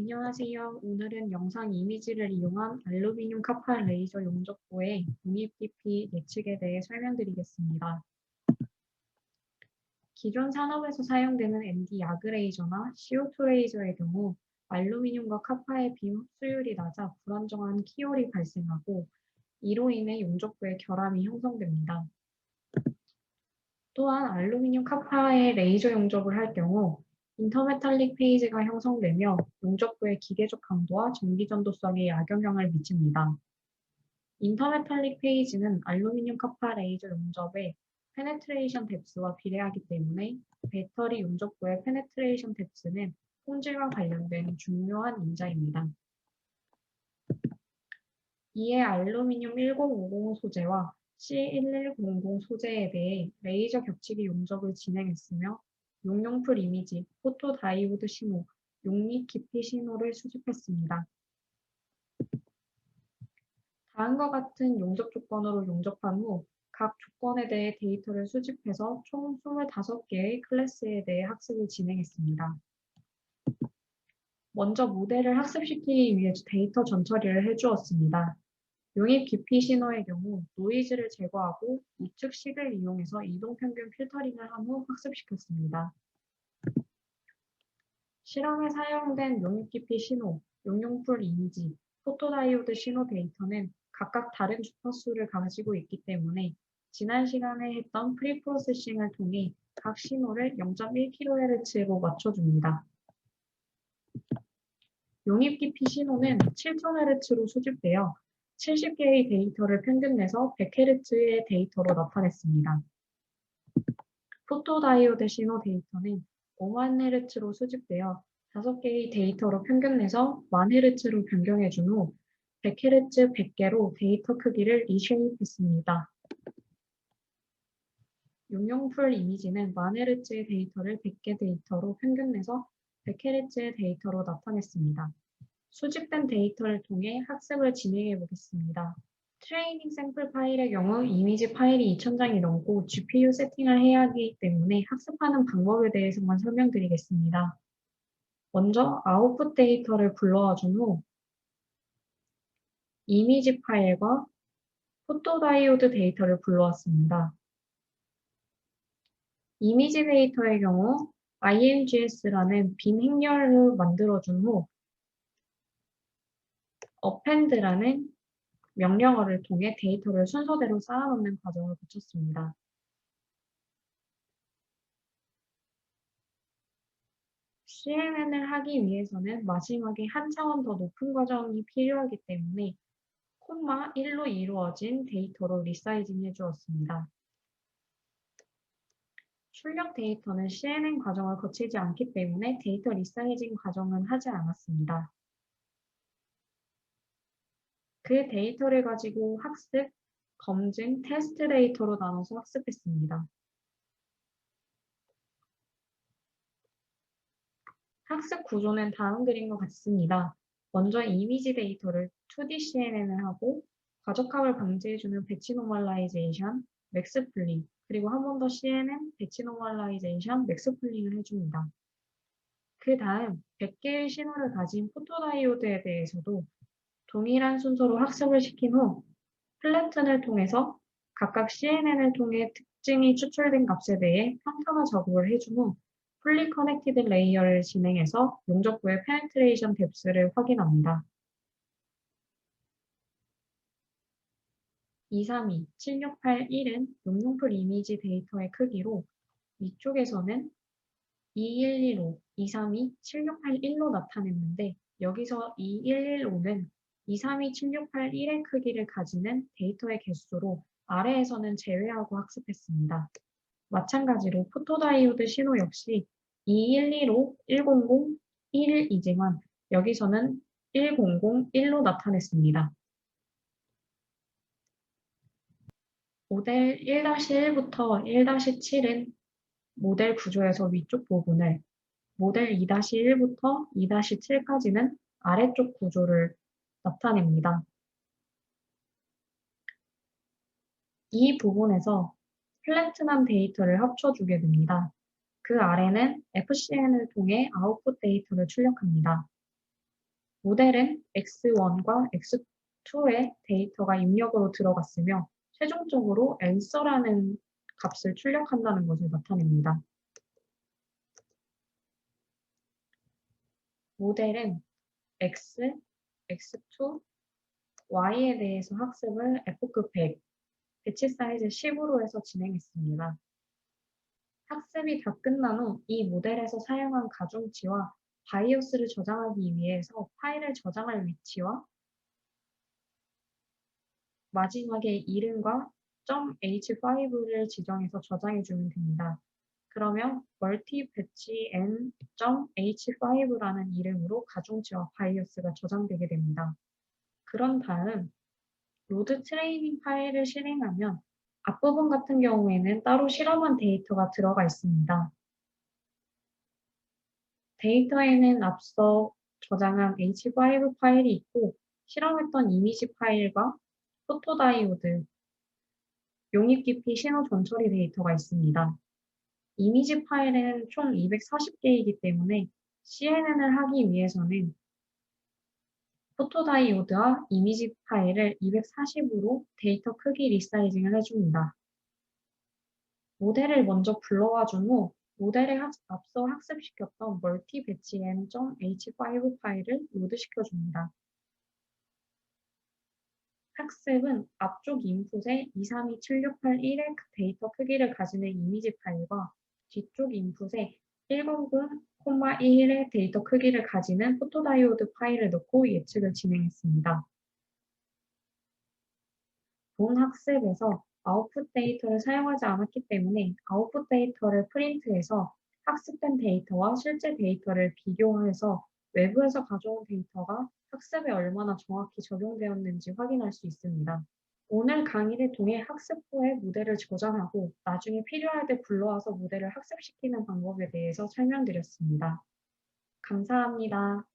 안녕하세요. 오늘은 영상 이미지를 이용한 알루미늄 카파 레이저 용접구의 용입 깊이 예측에 대해 설명드리겠습니다. 기존 산업에서 사용되는 ND 야그 레이저나 CO2 레이저의 경우 알루미늄과 카파의 빔 흡수율이 낮아 불안정한 키홀이 발생하고 이로 인해 용접구의 결함이 형성됩니다. 또한 알루미늄 카파의 레이저 용접을 할 경우 인터메탈릭 페이지가 형성되며 용접구의 기계적 강도와 전기 전도성에 약영향을 미칩니다. 인터메탈릭 페이지는 알루미늄 카파 레이저 용접의 페네트레이션 뎁스와 비례하기 때문에 배터리 용접구의 페네트레이션 뎁스는 품질과 관련된 중요한 인자입니다. 이에 알루미늄 1050 소재와 C1100 소재에 대해 레이저 겹치기 용접을 진행했으며 용용풀 이미지, 포토 다이오드 신호, 용립 깊이 신호를 수집했습니다. 다음과 같은 용접 조건으로 용접한 후 각 조건에 대해 데이터를 수집해서 총 25개의 클래스에 대해 학습을 진행했습니다. 먼저 모델을 학습시키기 위해 데이터 전처리를 해주었습니다. 용입 깊이 신호의 경우 노이즈를 제거하고 우측식을 이용해서 이동평균 필터링을 한 후 학습시켰습니다. 실험에 사용된 용입 깊이 신호, 용용풀 이미지, 포토다이오드 신호 데이터는 각각 다른 주파수를 가지고 있기 때문에 지난 시간에 했던 프리프로세싱을 통해 각 신호를 0.1kHz로 맞춰줍니다. 용입 깊이 신호는 7000Hz로 수집되어 70개의 데이터를 평균 내서 100Hz의 데이터로 나타냈습니다. 포토다이오드 신호 데이터는 5만 Hz로 수집되어 5개의 데이터로 평균 내서 1만 Hz로 변경해준 후 100Hz 100개로 데이터 크기를 리쉐입했습니다. 용용풀 이미지는 1만 Hz의 데이터를 100개 데이터로 평균 내서 100Hz의 데이터로 나타냈습니다. 수집된 데이터를 통해 학습을 진행해 보겠습니다. 트레이닝 샘플 파일의 경우 이미지 파일이 2000장이 넘고 GPU 세팅을 해야 하기 때문에 학습하는 방법에 대해서만 설명드리겠습니다. 먼저 아웃풋 데이터를 불러와 준 후 이미지 파일과 포토다이오드 데이터를 불러왔습니다. 이미지 데이터의 경우 imgs라는 빈 행렬을 만들어준 후 append라는 명령어를 통해 데이터를 순서대로 쌓아놓는 과정을 거쳤습니다. CNN을 하기 위해서는 마지막에 한 차원 더 높은 과정이 필요하기 때문에 콤마 1로 이루어진 데이터로 리사이징 해주었습니다. 출력 데이터는 CNN 과정을 거치지 않기 때문에 데이터 리사이징 과정은 하지 않았습니다. 그 데이터를 가지고 학습, 검증, 테스트 데이터로 나눠서 학습했습니다. 학습 구조는 다음 그림과 같습니다. 먼저 이미지 데이터를 2D CNN을 하고 과적합을 방지해주는 배치 노멀라이제이션, 맥스 풀링, 그리고 한 번 더 CNN, 배치 노멀라이제이션, 맥스 풀링을 해줍니다. 그 다음 100개의 신호를 가진 포토다이오드에 대해서도 동일한 순서로 학습을 시킨 후 플래튼을 통해서 각각 CNN을 통해 특징이 추출된 값에 대해 평타화 작업을 해준 후 풀리 커넥티드 레이어를 진행해서 용접구의 페네트레이션 뎁스를 확인합니다. 232, 7681은 용용풀 이미지 데이터의 크기로 위쪽에서는 2115, 232, 7681로 나타냈는데 여기서 2115는 2327681의 크기를 가지는 데이터의 개수로 아래에서는 제외하고 학습했습니다. 마찬가지로 포토다이오드 신호 역시 2115, 100, 1이지만 여기서는 100, 1로 나타냈습니다. 모델 1-1부터 1-7은 모델 구조에서 위쪽 부분을, 모델 2-1부터 2-7까지는 아래쪽 구조를 나타냅니다. 이 부분에서 플래트남 데이터를 합쳐주게 됩니다. 그 아래는 FCN을 통해 아웃풋 데이터를 출력합니다. 모델은 x1과 x2의 데이터가 입력으로 들어갔으며 최종적으로 answer라는 값을 출력한다는 것을 나타냅니다. 모델은 x, x2, y에 대해서 학습을 f급 100, 배치 사이즈 10으로 해서 진행했습니다. 학습이 다 끝난 후 이 모델에서 사용한 가중치와 바이오스를 저장하기 위해서 파일을 저장할 위치와 마지막에 이름과 .h5를 지정해서 저장해주면 됩니다. 그러면 멀티 배치 n.h5라는 이름으로 가중치와 바이오스가 저장되게 됩니다. 그런 다음 로드 트레이닝 파일을 실행하면 앞부분 같은 경우에는 따로 실험한 데이터가 들어가 있습니다. 데이터에는 앞서 저장한 h5 파일이 있고 실험했던 이미지 파일과 포토다이오드, 용입 깊이 신호 전처리 데이터가 있습니다. 이미지 파일은 총 240개이기 때문에 CNN을 하기 위해서는 포토다이오드와 이미지 파일을 240으로 데이터 크기 리사이징을 해줍니다. 모델을 먼저 불러와 준 후 모델에 학, 앞서 학습시켰던 멀티 배치 n.h5 파일을 로드시켜 줍니다. 학습은 앞쪽 인풋에 2327681의 데이터 크기를 가지는 이미지 파일과 뒤쪽 인풋에 109,1의 데이터 크기를 가지는 포토다이오드 파일을 넣고 예측을 진행했습니다. 본 학습에서 아웃풋 데이터를 사용하지 않았기 때문에 아웃풋 데이터를 프린트해서 학습된 데이터와 실제 데이터를 비교해서 외부에서 가져온 데이터가 학습에 얼마나 정확히 적용되었는지 확인할 수 있습니다. 오늘 강의를 통해 학습 후에 모델을 저장하고 나중에 필요할 때 불러와서 모델을 학습시키는 방법에 대해서 설명드렸습니다. 감사합니다.